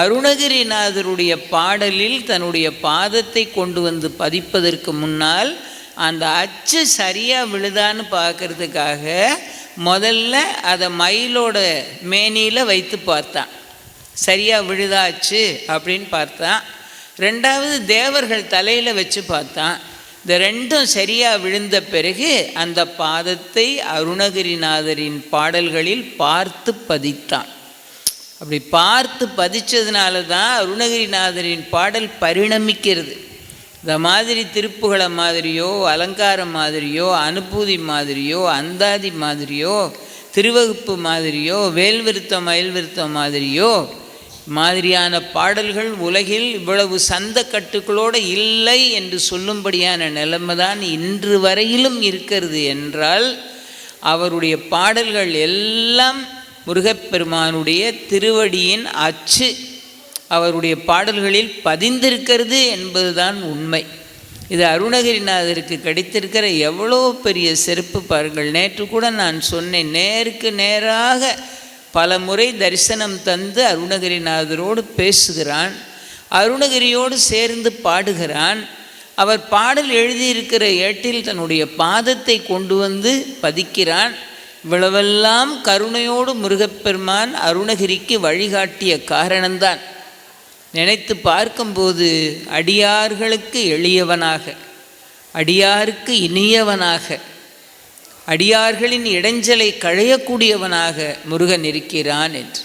அருணகிரிநாதருடைய பாடலில் தன்னுடைய பாதத்தை கொண்டு வந்து பதிப்பதற்கு முன்னால் அந்த அச்சு சரியாக விழுதான்னு பார்க்கறதுக்காக முதல்ல அதை மயிலோட மேனியில் வைத்து பார்த்தான். சரியாக விழுதாச்சு அப்படின்னு பார்த்தான். ரெண்டாவது தேவர்கள் தலையில் வச்சு பார்த்தான். இந்த ரெண்டும் சரியாக விழுந்த பிறகு அந்த பாதத்தை அருணகிரிநாதரின் பாடல்களில் பார்த்து பதித்தான். அப்படி பார்த்து பதிச்சதுனால தான் அருணகிரிநாதரின் பாடல் பரிணமிக்கிறது. இந்த மாதிரி திருப்புகளை மாதிரியோ அலங்காரம் மாதிரியோ அனுபூதி மாதிரியோ அந்தாதி மாதிரியோ திருவகுப்பு மாதிரியோ வேல்விருத்தம் மயில்விருத்தம் மாதிரியோ மாதிரியான பாடல்கள் உலகில் இவ்வளவு சந்த கட்டுக்களோடு இல்லை என்று சொல்லும்படியான நிலைமை தான் இன்று வரையிலும் இருக்கிறது என்றால் அவருடைய பாடல்கள் எல்லாம் முருகப்பெருமானுடைய திருவடியின் அச்சு அவருடைய பாடல்களில் பதிந்திருக்கிறது என்பதுதான் உண்மை. இது அருணகிரிநாதருக்கு கிடைத்திருக்கிற எவ்வளோ பெரிய செருப்பு பாருங்கள். நேற்று கூட நான் சொன்னேன் நேருக்கு நேராக பல முறை தரிசனம் தந்து அருணகிரிநாதரோடு பேசுகிறான். அருணகிரியோடு சேர்ந்து பாடுகிறான். அவர் பாடல் எழுதியிருக்கிற ஏட்டில் தன்னுடைய பாதத்தை கொண்டு வந்து பதிக்கிறான். இவ்வளவெல்லாம் கருணையோடு முருகப்பெருமான் அருணகிரிக்கு வழிகாட்டிய காரணம்தான். நினைத்து பார்க்கும்போது அடியார்களுக்கு எளியவனாக அடியாருக்கு இனியவனாக அடியார்களின் இடைஞ்சலை களையக்கூடியவனாக முருகன் இருக்கிறான் என்று.